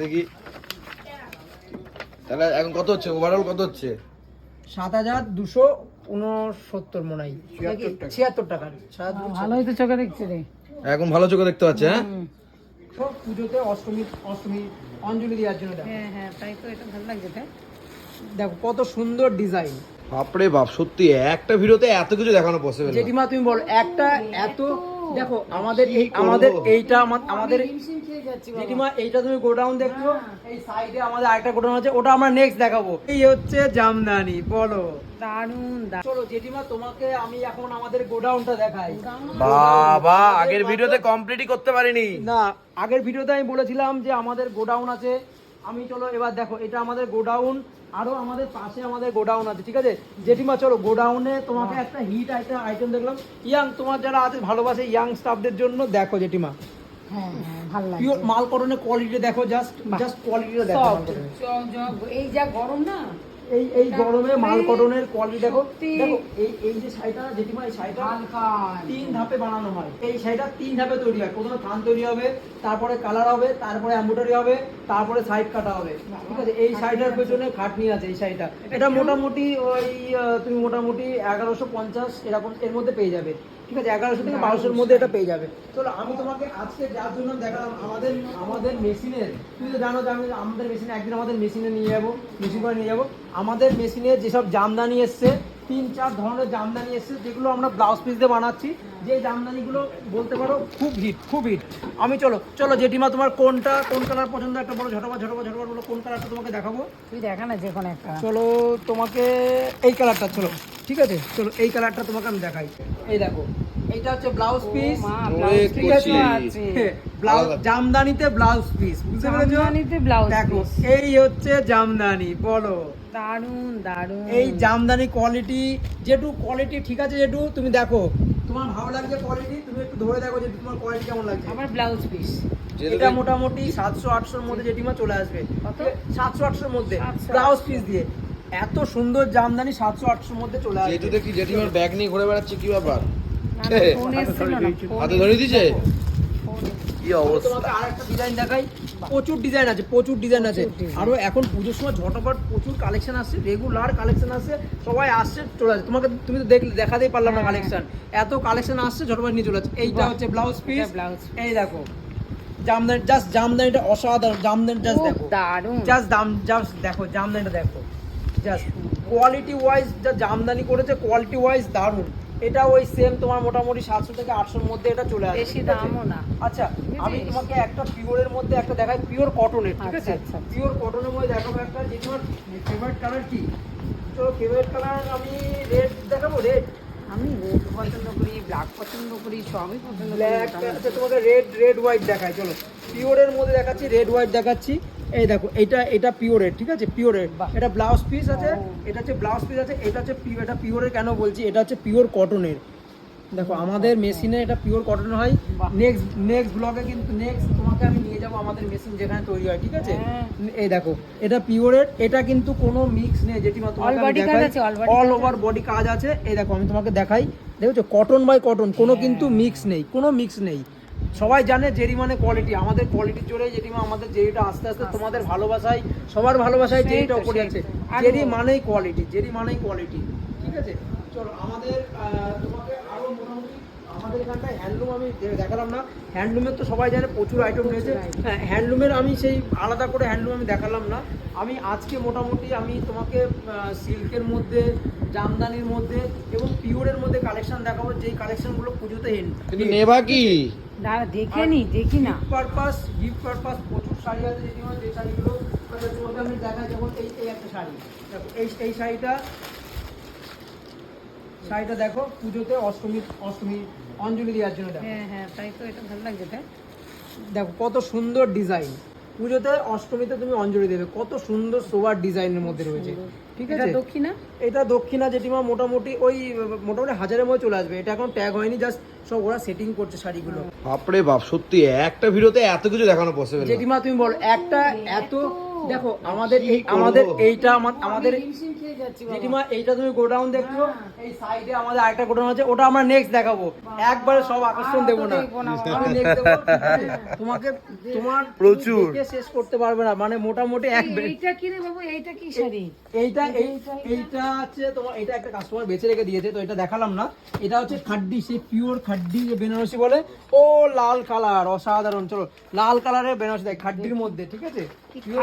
দেখি তাহলে এখন কত হচ্ছে? ওভারঅল কত হচ্ছে? সাত হাজার দুশো উনসত্তর মনে হয়। ছিয়াত্তর টাকা। ভালোই তো চোখে দেখছি রে। এখন ভালো চোখে দেখতে পাচ্ছে হ্যাঁ? সব পুজোতে অষ্টমী অষ্টমী অঞ্জলি দেওয়ার জন্য হ্যাঁ হ্যাঁ তাই তো এটা ভালো লাগছে তাই? দেখো কত সুন্দর ডিজাইন। বাপরে বাপ সত্যি একটা ভিডিওতে এত কিছু দেখানো পসিবল জেঠিমা তুমি বলো একটা এত দেখো আমাদের এই আমাদের এইটা আমাদের। জেঠিমা এইটা তুমি গোডাউন দেখছ? এই সাইডে আমাদের আরেকটা গোডাউন আছে ওটা আমরা নেক্সট দেখাবো। এই হচ্ছে জামদানি বলো। চলো জেঠিমা তোমাকে আমি এখন আমাদের গোডাউনটা দেখাই। বাবা আগের ভিডিওতে কমপ্লিটই করতে পারিনি। না আগের ভিডিওতে আমি বলেছিলাম যে আমাদের গোডাউন আছে। আমি চলো এবার দেখো এটা আমাদের গোডাউন। আরও আমাদের পাশে আমাদের গোডাউন আছে ঠিক আছে? জেঠিমা চলো গোডাউনে তোমাকে একটা হিট আইটেম আইটেম দেখলাম। ইয়াং তোমার যারা আছে ভালোবাসে ইয়াং স্টাফদের জন্য দেখো জেঠিমা। হ্যাঁ হ্যাঁ পিওর মাল করণের কোয়ালিটি দেখো জাস্ট জাস্ট কোয়ালিটি দেখো এই যা গরম না? এই এই গরমে মাল কটনের কোয়ালিটি দেখো। দেখো এই এই যে শাড়িটা জেঠিমা এই শাড়িটা তিন ধাপে বানানো হয়। এই শাড়িটা তিন ধাপে তৈরি হয়। প্রথমে থান তৈরি হবে তারপরে কালার হবে তারপরে এম্ব্রয়ডারি হবে তারপরে সাইড কাটা হবে। ঠিক আছে? এই শাড়িটার পেছনে খাটনি আছে এই শাড়িটা। এটা মোটামুটি ওই তুমি মোটামুটি এগারোশো পঞ্চাশ এরকম এর মধ্যে পেয়ে যাবে। ঠিক আছে? এগারোশো থেকে বারোশোর মধ্যে এটা পেয়ে যাবে। চলো আমি তোমাকে আজকে যার জন্য দেখালাম আমাদের আমাদের মেশিনের তুমি তো জানো যে আমি আমাদের মেশিনে একদিন আমাদের মেশিনে নিয়ে যাব মেশিন করে নিয়ে যাব। আমাদের মেশিনে যেসব জামদানি এসছে তিন চার ধরনের জামদানি এসছে যেগুলো আমরা ব্লাউজ পিস দিয়ে বানাচ্ছি। যে জামদানিগুলো বলতে পারো খুব হিট খুব হিট আমি চলো চলো জেঠিমা তোমার কোনটা কোন কালার পছন্দ? একটা বলো ঝটপা ঝটপা ঝটপা বলো কোন কালারটা তোমাকে দেখাবো? তুই দেখা না যে কোনো একটা। চলো তোমাকে এই কালারটা চলো। ঠিক আছে? চলো এই কালারটা তোমাকে আমি দেখাই। এই দেখো এইটা হচ্ছে ব্লাউজ পিস মা ঠিক আছে। ব্লাউজ জামদানিতে ব্লাউজ পিস বুঝতে পেরেছ? জামদানিতে ব্লাউজ দেখো এই হচ্ছে জামদানি বলো। দারুণ দারুণ। এই জামদানি কোয়ালিটি যেটু কোয়ালিটি ঠিক আছে যেটু তুমি দেখো। তোমার ভালো লাগছে কোয়ালিটি তুমি একটু ধরে দেখো যে তোমার কোয়ালিটি কেমন লাগছে। আবার ব্লাউজ পিস এটা মোটামুটি সাতশো আটশোর মধ্যে জেঠিমা চলে আসবে। সাতশো আটশোর মধ্যে। ব্লাউজ পিস দিয়ে। এত সুন্দর জামদানি সাতশো আটশোর মধ্যে চলে আসবে। যেহেতু দেখি জেঠিমার ব্যাগ নিয়ে ঘুরে বেড়াচ্ছে কি ব্যাপার? হাতে ধরে দিছে কি অবস্থা? তোমাকে আরেকটা ডিজাইন দেখাই। প্রচুর ডিজাইন আছে প্রচুর ডিজাইন আছে। আরও এখন পুজোর সময় ঝটপট প্রচুর কালেকশন আসছে রেগুলার কালেকশন আসছে সবাই আসছে চলে আসছে। তোমাকে তুমি তো দেখলে দেখাতেই পারলাম না হ্যাঁ। কালেকশন এত কালেকশন আসছে ঝটপট নিয়ে চলে যাচ্ছে এইটা হচ্ছে ব্লাউজ পিস। এই দেখো জামদানি জাস্ট জামদানিটা অসাধারণ জামদানি জাস্ট দেখো। দারুণ। জাস্ট দাম জাস্ট দেখো জামদানিটা দেখো। জাস্ট কোয়ালিটি ওয়াইজ যা জামদানি করেছে কোয়ালিটি ওয়াইজ দারুণ। এটা ওই সেম তোমার মোটামুটি সাতশো থেকে আটশোর মধ্যে এটা চলে আসবে বেশি দামও না। আচ্ছা আমি তোমাকে একটা পিওরের মধ্যে একটা দেখাই পিওর কটনের ঠিক আছে? আচ্ছা, আচ্ছা, আচ্ছা। পিওর কটনের মধ্যে দেখাবো একটা যে তোমার ফেভারিট কালার কি? তো ফেভারিট কালার আমি রেড দেখাবো রেড আমি রেড পছন্দ করি ব্ল্যাক পছন্দ করি সবই পছন্দ ব্ল্যাক। আচ্ছা তোমাকে রেড রেড হোয়াইট দেখাই চলো। পিওরের মধ্যে দেখাচ্ছি রেড হোয়াইট দেখাচ্ছি। এই দেখো এটা এটা পিওরের ঠিক আছে? পিওরের। এটা ব্লাউজ পিস আছে এটা হচ্ছে ব্লাউজ পিস আছে এটা হচ্ছে এটা পিওরের কেন বলছি? এটা হচ্ছে পিওর কটনের দেখো আমাদের মেশিনে এটা পিওর কটন হয়। নেক্সট নেক্সট ব্লগে কিন্তু নেক্সট তোমাকে আমি নিয়ে যাব আমাদের মেশিন যেখানে তৈরি হয় ঠিক আছে? হ্যাঁ। এই দেখো এটা পিওরের এটা কিন্তু কোনো মিক্স নেই যেটি অল ওভার বডি কাজ আছে এই দেখো আমি তোমাকে দেখাই। দেখছ কটন বাই কটন কোনো হ্যাঁ। কিন্তু মিক্স নেই কোনো মিক্স নেই। সবাই জানে জেরি মানে কোয়ালিটি আমাদের কোয়ালিটির জোরে জেরিমা আমাদের জেরিটা আস্তে আস্তে তোমাদের ভালোবাসায় সবার ভালোবাসায় জেরিটা উপরে আছে। জেরি মানেই কোয়ালিটি জেরি মানেই কোয়ালিটি ঠিক আছে? চলো আমাদের তোমাকে আরও মোটামুটি আমাদের এখানটায় হ্যান্ডলুম আমি দেখালাম না। হ্যান্ডলুমের তো সবাই জানে প্রচুর আইটেম রয়েছে। হ্যাঁ হ্যান্ডলুমের আমি সেই আলাদা করে হ্যান্ডলুম আমি দেখালাম না। আমি আজকে মোটামুটি আমি তোমাকে সিল্কের মধ্যে জামদানির মধ্যে এবং পিওরের মধ্যে কালেকশন দেখাবো। যেই কালেকশনগুলো পুজোতে হেন কিন্তু নেবা কি? দাঁড়া দেখে নি দেখি না। পারপাস গিফট পারপাস প্রচুর শাড়ি আছে যেটি যে শাড়িগুলো তোমাকে আমি দেখাই যেমন এই এই একটা শাড়ি। দেখো এই এই শাড়িটা শাড়িটা দেখো পুজোতে অষ্টমী অষ্টমী অঞ্জলি দেওয়ার জন্য দেখো। হ্যাঁ হ্যাঁ তাই তো এটা ভালো লাগছে দেখো কত সুন্দর ডিজাইন। পুজোতে অষ্টমীতে তুমি অঞ্জলি দেবে কত সুন্দর সোবার ডিজাইনের মধ্যে রয়েছে। ঠিক আছে? দক্ষিণা? এটা দক্ষিণা জেঠিমা মোটামুটি ওই মোটামুটি হাজারের মধ্যে চলে আসবে। এটা এখন ট্যাগ হয়নি জাস্ট সব ওরা সেটিং করছে শাড়িগুলো। বাপরে বাপ সত্যি একটা ভিডিওতে এত কিছু দেখানো পসিবল জেঠিমা তুমি বলো একটা এত দেখো আমাদের এই আমাদের এইটা আমাদের। জেঠিমা এইটা তুমি গোডাউন দেখছ? এই সাইডে আমাদের আরেকটা গোডাউন আছে ওটা আমরা নেক্সট দেখাবো। একবারে সব আকর্ষণ দেবো না। আছে? তোমাকে তোমার প্রচুর। শেষ করতে পারবে না মানে মোটামুটি এক এইটা কি রে বাবু? এইটা কি শাড়ি? এইটা এইটা হচ্ছে তোমার এটা একটা কাস্টমার বেঁচে রেখে দিয়েছে তো এটা দেখালাম না। এটা হচ্ছে খাড্ডি সেই পিওর খাড্ডি যে বেনারসি বলে। ও লাল কালার অসাধারণ। চলো লাল কালারের বেনারসি দেখ খাড্ডির মধ্যে ঠিক আছে?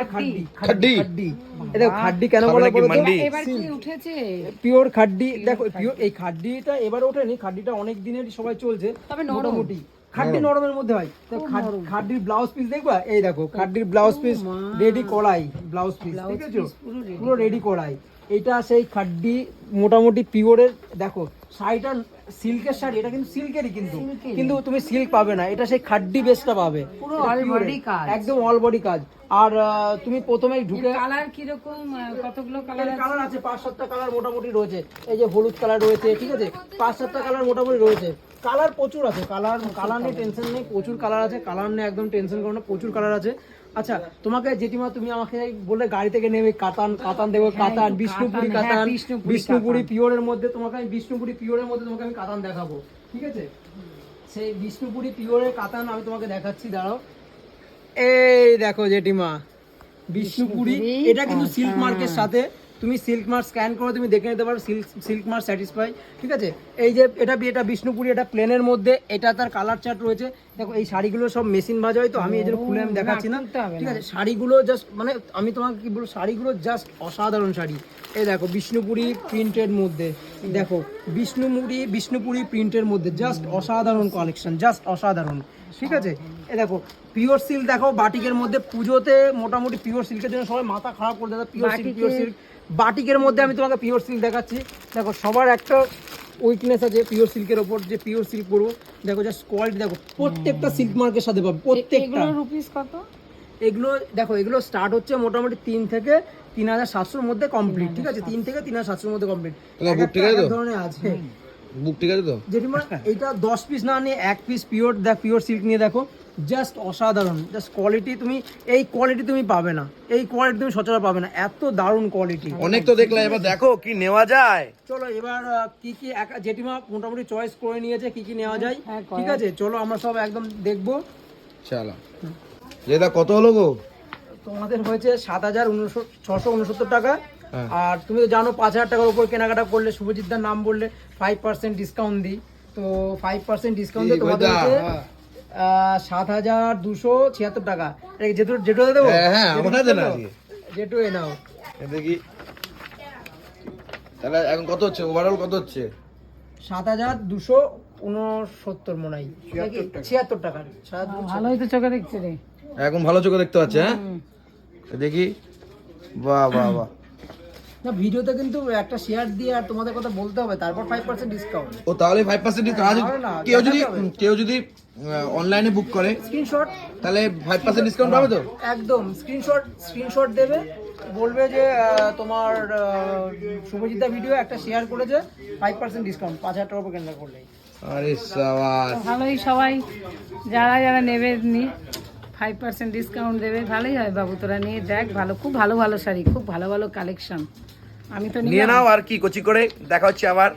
খাড্ডি খাড্ডি? খাড্ডি এটা খাড্ডি কেন বলা বলো এবার কি উঠেছে? পিওর খাড্ডি দেখো পিওর এই খাড্ডিটা এবার ওঠেনি খাড্ডিটা অনেক দিনেরই সবাই চলছে তবে মোটামুটি। খাড্ডি নরমের মধ্যে হয়। তো খাড- খাড্ডির ব্লাউজ পিস দেখবা? এই দেখো খাড্ডির ব্লাউজ পিস রেডি করাই ব্লাউজ পিস ঠিক আছে পুরো রেডি করাই এটা সেই খাড্ডি মোটামুটি পিওরের দেখো শাড়িটা সিল্কের শাড়ি এটা কিন্তু সিল্কেরই কিন্তু। কিন্তু তুমি সিল্ক পাবে না এটা সেই খাড্ডি বেসটা পাবে। পুরো body এর। কাজ। একদম অল বডি কাজ। আর তুমি প্রথমে ঢুকে কালার কীরকম? আহ, কতগুলো কালার আছে? কালার আছে পাঁচ সাতটা কালার মোটামুটি রয়েছে। এই যে হলুদ কালার রয়েছে ঠিক আছে? পাঁচ সাতটা কালার মোটামুটি রয়েছে। কালার প্রচুর আছে। কালার কালার নিয়ে টেনশন নেই প্রচুর কালার আছে। কালার নিয়ে একদম টেনশন করো না প্রচুর কালার আছে। আচ্ছা তোমাকে জেঠিমা তুমি আমাকে বলে গাড়ি থেকে নেবে কাতান কাতান দেবো কাতান একটু বিষ্ণুপুরি কাতান, হ্যাঁ, বিষ্ণুপুরি পিওরের মধ্যে তোমাকে আমি বিষ্ণুপুরি পিওরের মধ্যে তোমাকে আমি কাতান দেখাবো ঠিক আছে? সেই বিষ্ণুপুরি পিওরের কাতান আমি তোমাকে দেখাচ্ছি দাঁড়াও। এই দেখো জেঠিমা বিষ্ণুপুরি এটা কিন্তু সিল্ক মার্কের সাথে। তুমি সিল্ক মার্ক স্ক্যান করে তুমি দেখে নিতে পারো সিল্ক সিল্ক মার্ক স্যাটিসফাই ঠিক আছে? এই যে এটা এটা বিষ্ণুপুরি এটা প্লেনের মধ্যে এটা তার কালার চার্ট রয়েছে। দেখো এই শাড়িগুলো সব মেশিন ভাজা হয় তো আমি এই জন্য খুলে আমি দেখাচ্ছি না। না। ঠিক আছে শাড়িগুলো জাস্ট মানে আমি তোমাকে কি বলব শাড়িগুলো জাস্ট অসাধারণ শাড়ি। এই দেখো বিষ্ণুপুরি প্রিন্টের মধ্যে। দেখো বিষ্ণুপুরি বিষ্ণুপুরি প্রিন্টের মধ্যে জাস্ট অসাধারণ কালেকশন জাস্ট অসাধারণ। ঠিক আছে? এ দেখো পিওর সিল্ক দেখো বাটিকের মধ্যে পুজোতে মোটামুটি পিওর সিল্কের জন্য সবাই মাথা খারাপ করে দেয় পিওর সিল্ক পিওর সিল্ক বাটিকের মধ্যে আমি তোমাকে পিওর সিল্ক দেখাচ্ছি। দেখো সবার একটা উইকনেস আছে পিওর সিল্কের ওপর যে পিওর সিল্ক পরবো। দেখো জাস্ট কোয়ালিটি দেখো প্রত্যেকটা সিল্ক মার্কের সাথে পাবে প্রত্যেকটা। এগুলো রুপিস কত? এগুলো দেখো এগুলো স্টার্ট হচ্ছে মোটামুটি তিন থেকে তিন হাজার সাতশোর মধ্যে কমপ্লিট ঠিক আছে? তিন থেকে তিন হাজার সাতশোর মধ্যে কমপ্লিট? ধরনের আছে। বুক ঠিক আছে তো? জেঠিমা এটা দশ পিস না নিয়ে এক পিস পিওর দেখ পিওর সিল্ক নিয়ে দেখো। জাস্ট অসাধারণ। জাস্ট কোয়ালিটি তুমি এই কোয়ালিটি তুমি পাবে না। এই কোয়ালিটি তুমি সচরাচর পাবে না। এত দারুণ কোয়ালিটি অনেক তো দেখলাম এবার দেখো কি নেওয়া যায়। চলো এবার কি কি এক- জেঠিমা মোটামুটি চয়েস করে নিয়েছে কি কি নেওয়া যায়। হ্যাঁ, ঠিক আছে চলো আমরা সব একদম দেখব। চলো। যেটা কত হলো গো? তোমাদের হয়েছে সাত হাজার ছশো উনসত্তর টাকা। হ্যাঁ। আর তুমি তো জানো পাঁচ হাজার টাকার উপর কেনাকাটা করলে শুভজিৎদার নাম বললে ফাইভ পার্সেন্ট ডিসকাউন্ট দিই। তো ফাইভ পার্সেন্ট ডিসকাউন্ট দিয়ে কি তোমাদের গোদা? হচ্ছে আহ, সাত হাজার দুশো ছিয়াত্তর টাকা। জেঠু জেঠু দেবো? হ্যাঁ, হ্যাঁ? আজকে। জেঠু এ নাও। দেখি। তাহলে এখন কত হচ্ছে? ওভারঅল কত হচ্ছে? সাত হাজার দুশো উনসত্তর মনে হয়। ছিয়াত্তর টাকা। দুশো। ভালোই তো চোখে দেখছে রে। এখন ভালো চোখে দেখতে পাচ্ছে হ্যাঁ? দেখি। বাহ বাহ বাহ। না ভিডিওতে কিন্তু একটা শেয়ার দিয়ে আর তোমাদের কথা বলতে হবে তারপর ফাইভ পার্সেন্ট ডিসকাউন্ট ও তাহলে ফাইভ পার্সেন্ট না, না, কেউ যদি কেউ যদি অনলাইনে বুক করে স্ক্রিনশট তাহলে ফাইভ পার্সেন্ট ডিসকাউন্ট পাবে তো? একদম স্ক্রিনশট স্ক্রিনশট দেবে বলবে যে তোমার শুভজিতা ভিডিও একটা শেয়ার করেছে ফাইভ পার্সেন্ট ডিসকাউন্ট পাঁচ হাজার টাকার উপর কেনার করলে আরে সাবাস। ভালোই সবাই যারা যারা নেবে নি ফাইভ পার্সেন্ট ডিসকাউন্ট দেবে ভালোই হয় বাবু তোরা নিয়ে দেখ ভালো খুব ভালো ভালো শাড়ি খুব ভালো ভালো কালেকশন আমি তো নিয়ে নাও আর কি কচি করে। দেখা হচ্ছে আবার।